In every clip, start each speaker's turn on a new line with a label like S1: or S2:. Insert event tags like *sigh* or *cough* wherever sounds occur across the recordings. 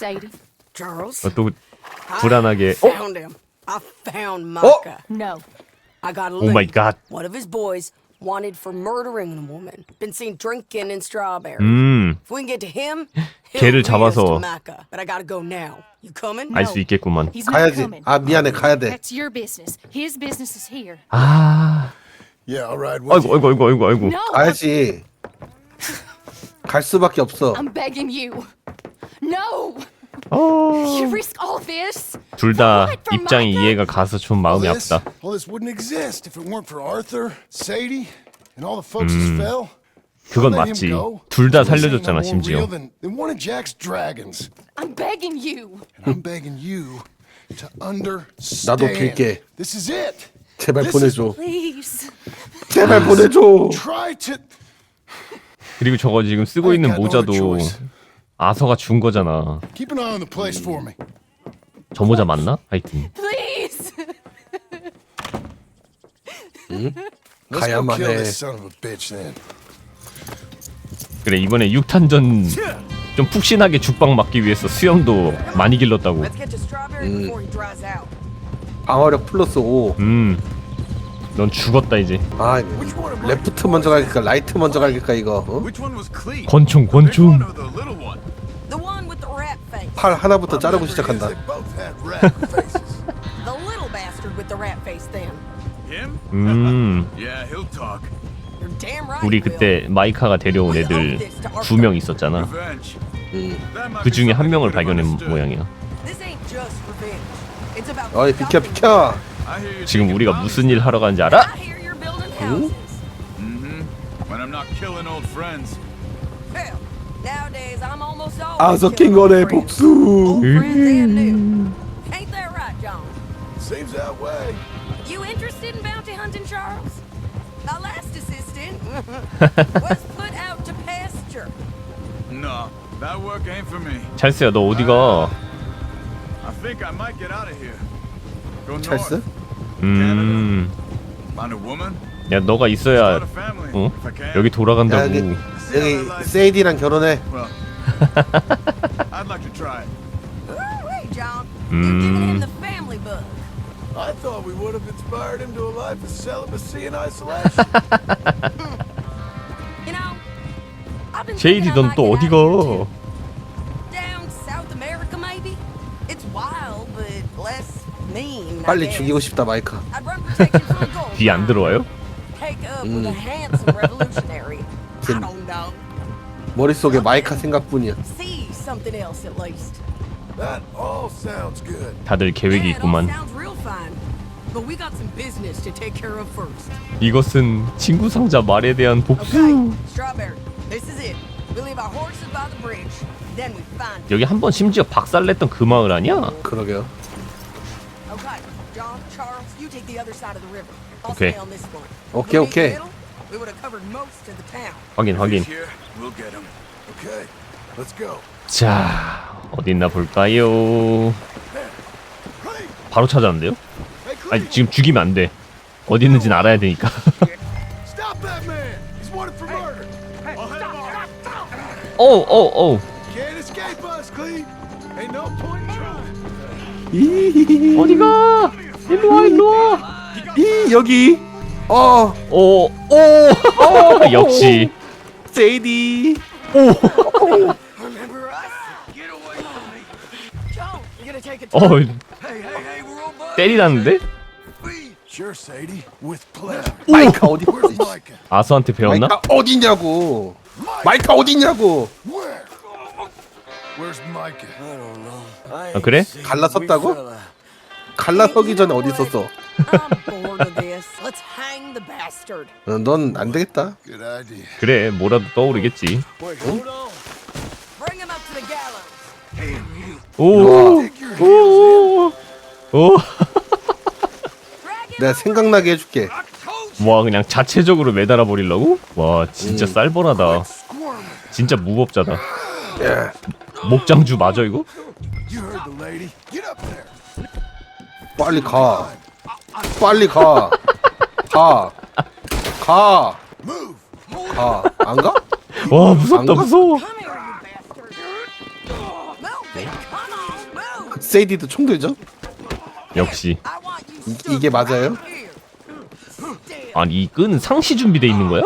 S1: Sadie?
S2: Charles.
S3: 어, 또 불안하게 어?
S2: Found him. I found Micah.
S1: No.
S2: I got a
S3: 오 마이
S2: lead.
S3: 갓.
S2: One of his boys wanted for murdering a woman. Been seen drinking in Strawberry.
S3: 음,
S2: If we can get to him, *gasps* he'll
S3: 걔를
S2: lead us to
S3: 잡아서
S2: Micah. But I gotta go now. You coming?
S3: 알 수 있겠구만.
S1: He's not
S4: 가야지.
S1: coming.
S4: 아 미안해 가야 돼.
S1: That's your business. His business is here.
S3: 아,
S5: Yeah, all right. With
S3: 아이고, 아이고, 아이고, 아이고, 아이고.
S1: No.
S4: 가야지. 갈 수밖에 없어.
S1: I'm begging you. No.
S3: 어,
S1: You risk all this.
S3: 둘다
S1: What, for
S3: 입장이? 이해가 가서 좀
S5: all
S3: 마음이
S5: this,
S3: 아프다.
S5: all this wouldn't exist if it weren't for Arthur, Sadie, and all the folks that fell.
S3: 그건
S5: Let him
S3: 맞지.
S5: go.
S3: 둘 다
S5: this ain't
S3: 살려줬잖아,
S5: no more
S3: 심지어.
S5: real Than, than one of Jack's dragons.
S1: I'm begging you.
S5: And I'm begging you to understand.
S4: 나도 빌게.
S5: This is it.
S4: 제발
S5: This is-
S4: 보내줘.
S1: Please.
S4: 제발 보내줘.
S5: Try to.
S3: 그리고 저거 지금 쓰고
S5: I
S3: 있는
S5: got no
S3: 모자도
S5: choice.
S3: 아서가 준 거잖아.
S5: Keep an eye on the place for me.
S3: 저 모자 맞나? 하여튼.
S1: Please.
S5: Let's
S4: 가야만 해.
S5: this son of a bitch then.
S3: 그래, 이번에 6탄전 좀 푹신하게 죽방 맞기 위해서 수염도 많이 길렀다고.
S2: Let's get to Strawberry before he dries out.
S4: 방어력 플러스 5.
S3: 음. 넌 죽었다 이제.
S4: 아 레프트 먼저 갈까 라이트 먼저 갈까 이거. 어?
S6: Which one was clean?
S3: 권총, 권총.
S4: 팔 하나부터 자르고 시작한다.
S5: They both had rat faces.
S2: The little bastard with the rat face then.
S6: Him?
S3: 음.
S6: Yeah, he'll talk.
S2: You're damn right.
S3: 우리. 그때 마이카가 데려온 애들 두 명 있었잖아.
S4: 음.
S3: 그 중에 한 명을 발견한. 모양이야.
S2: This ain't just revenge. It's about
S4: 어이 비켜 비켜.
S3: 지금 우리가 무슨 일. 하러 가는지
S2: I
S3: 알아?
S2: hear you're building houses.
S6: When I'm not killing old friends.
S4: 아서 킹건의
S2: old friends.
S4: 복수.
S2: Old friends and new. Ain't that right, John?
S5: Seems that way.
S2: You interested in bounty hunting, Charles? My last assistant was put out to pasture.
S6: No, that work ain't for me.
S3: 찰스야 너 어디가?
S6: I think I might get out of here. Go
S4: 찰스?
S6: north.
S3: 음.
S6: Find a woman.
S3: 야 너가 있어야
S6: Start a family.
S3: 어?
S6: If I can.
S3: 여기
S4: 야,
S3: 돌아간다고.
S4: 여기 여기 세이디랑 결혼해.
S6: Well, *laughs* I'd like to try it.
S2: Woo-wee, John. You're giving him the family bug.
S5: I thought we would have inspired him to a life of celibacy and isolation. *laughs*
S2: You know, I've been
S3: 제이디
S2: thinking I
S3: 넌
S2: might
S3: 또
S2: get
S3: 어디
S2: out of here,
S3: 가?
S2: too. Down South America, maybe? It's wild, but less mean. I
S4: 빨리
S2: guess.
S4: 죽이고 싶다 마이카.
S2: I'd run protection *laughs* from the gold
S3: 귀 안
S2: mine.
S3: 들어와요?
S2: Take up with a handsome revolutionary. I don't know.
S4: 머릿속에 마이카 생각뿐이야.
S3: 다들 계획이 있구만. 이것은 친구 상자 말에 대한 복수. 여기 한 번 심지어 박살냈던 그 마을 아니야?
S4: 그러게요.
S2: Other side of we would have covered most of the town.
S3: 확인 확인.
S6: We'll get him.
S5: Okay, let's go.
S3: 자 어디 있나 볼까요? 바로 찾았는데요? 아니 지금 죽이면 안 돼. 어디 있는지는 알아야 되니까.
S5: stop that man. He's wanted for murder.
S3: 어우 어우 어우.
S5: Can't escape us, Cleve. Ain't no point in trying.
S3: 어디가? 일로 와 일로 와.
S4: 이 여기. 어
S3: 오 오. 역시.
S2: me. John, you're gonna take a
S3: 어. 때리라는데?
S5: Sure, Sadie. With pleasure.
S4: 마이카 어디?
S3: 아서한테 배웠나?
S4: 마이카 어디냐고. 마이카 어디냐고.
S5: Where? Where's Micah?
S3: 아 그래?
S4: 갈라섰다고? 갈라서기 전에 어디 있었어?
S2: I'm bored of this. Let's hang the bastard.
S4: 어, 넌안 되겠다.
S5: Good idea.
S3: 그래 뭐라도 떠오르겠지.
S5: Wait, hold on.
S2: Bring him up to the gallows.
S3: 오. 오.
S2: Drag him
S4: 내가 생각나게 해줄게.
S3: 와 그냥 자체적으로 매달아 버리려고? 와 진짜 쌀벌하다.
S5: Squirming.
S3: 진짜 무법자다.
S4: 예.
S3: 목장주 맞아 이거?
S5: You heard the lady. Get up there.
S4: 빨리 가. 빨리 가. 가. 가. 가. 안 가?
S3: 와 무섭다? 무서워.
S4: 세이디도 총 들죠?
S3: 역시
S4: 이- 이게 맞아요?
S3: 아니 이 끈 상시 준비돼 있는 거야?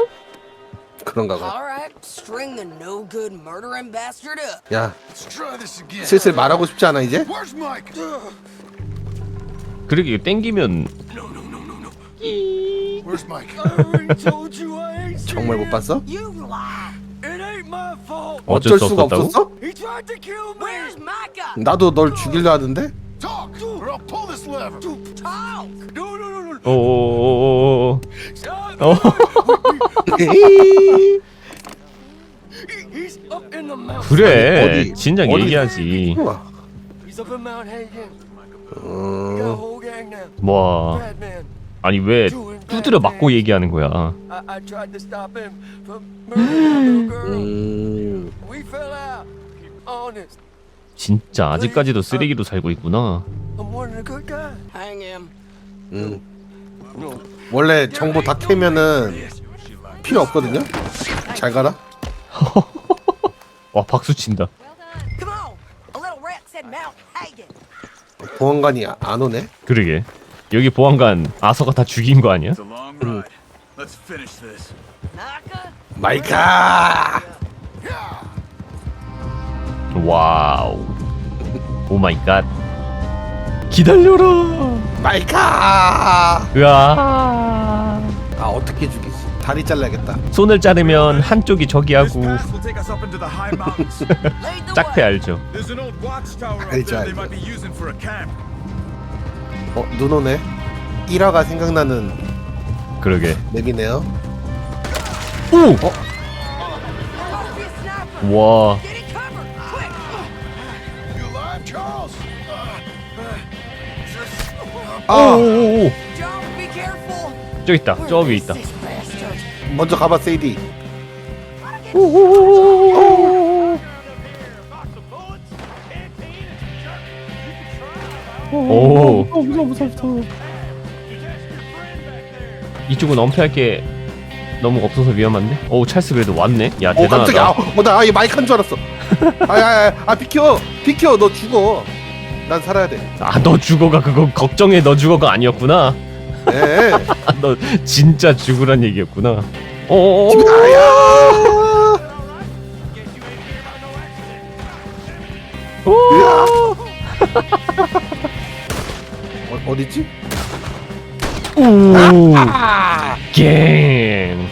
S4: 그런가 봐. 야. 슬슬 말하고 싶지 않아 이제?
S3: 그러게 이거 땡기면
S5: Where's Mike?
S6: told you I ain't
S4: 정말 못 봤어?
S2: You lie.
S6: It ain't my fault.
S3: 어쩔, 수
S4: 수가? 없었어?
S6: He tried to kill me.
S2: Where's Micah?
S4: 나도 널 죽이려 하던데?
S5: Talk, or I'll pull this lever.
S2: Talk.
S6: No, no, no, no.
S3: 오오오오오
S6: Stop.
S3: 어.
S6: He- He's up in the mountain.
S3: 그래
S4: 어디?
S3: 진작
S4: 어디?
S3: 얘기하지
S4: 우와.
S6: He's up in Mount Hagen. Got a
S4: 음,
S6: whole gang now.
S3: 뭐
S6: Bad man.
S3: 아니 왜 두드려 맞고 얘기하는 거야.
S4: 음.
S3: 진짜 아직까지도 쓰레기로 살고 있구나.
S4: 음. 원래 정보 다 캐면은 필요 없거든요? 잘 가라.
S3: 와 박수 친다.
S4: 보안관이 아- 안 오네.
S3: 그러게 여기 보안관 아서가 다 죽인 거 아니야?
S4: 마이카!
S3: 와우 오 마이 갓 기다려라
S4: 마이카!
S3: 으아
S4: 아 어떻게 죽이지? 다리 잘라야겠다.
S3: 손을 자르면 한쪽이 저기하고 짝패. 알죠?
S4: 알죠, 알죠. 어, 눈 오네. 1화가 생각나는
S3: 그러게
S4: 맵이네요.
S3: 오! 와?
S4: 아!
S3: 오오오. 저기 있다 저 위에 있다.
S4: 먼저 가봐, 세이디.
S3: 오 무서워 무서워 무서워 이쪽은 엄폐할 게 너무 없어서 위험한데? 오 찰스 그래도 왔네
S4: 야오 깜짝이야. 아,
S3: 대단하다
S4: 어, 나 아예 마이크인 줄 알았어. 아, 아, 아, 아 비켜, 비켜, 너 죽어. 난 살아야 돼.
S3: 아 너 죽어가 그거 걱정해 너 죽어가 아니었구나
S4: 네.
S3: 아, *laughs* 너 진짜 죽으란 얘기였구나 어어어
S4: 아야. 어디지?
S3: 오.
S4: 아! 게임.